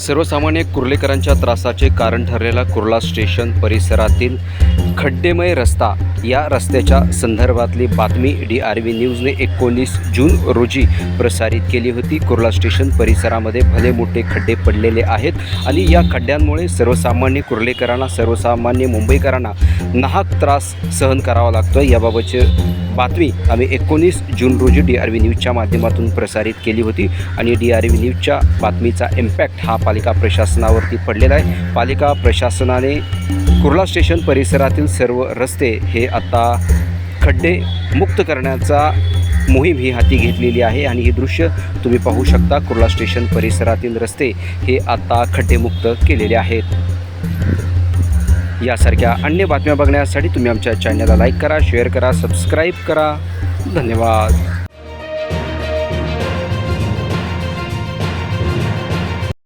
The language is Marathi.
सर्वसामान्य कुर्लेकरांच्या त्रासाचे कारण ठरलेला कुर्ला स्टेशन परिसरातील खड्डेमय रस्ता या रस्त्याच्या संदर्भातली बातमी डी आर व्ही न्यूजने एकोणीस जून रोजी प्रसारित केली होती. कुर्ला स्टेशन परिसरामध्ये भले मोठे खड्डे पडलेले आहेत आणि या खड्ड्यांमुळे सर्वसामान्य कुर्लेकरांना सर्वसामान्य मुंबईकरांना नाहक त्रास सहन करावा लागतो याबाबतचे बातमी आम्ही एकोणीस जून रोजी डी आर व्ही न्यूजच्या माध्यमातून प्रसारित केली होती आणि डी आर व्ही न्यूजच्या बातमीचा इम्पॅक्ट हा पालिका प्रशासनावरती पडलेला आहे. पालिका प्रशासनाने कुर्ला स्टेशन परिसरातील सर्व रस्ते हे आता खड्डे मुक्त करण्याचा मोहीम ही हाती घेतलेली आहे आणि हे दृश्य तुम्ही पाहू शकता. कुर्ला स्टेशन परिसरातील रस्ते हे आता खड्डेमुक्त केलेले आहेत. यासारख्या अन्य बातम्या बघण्यासाठी तुम्ही आमच्या चॅनलला लाईक करा शेअर करा सबस्क्राईब करा. धन्यवाद.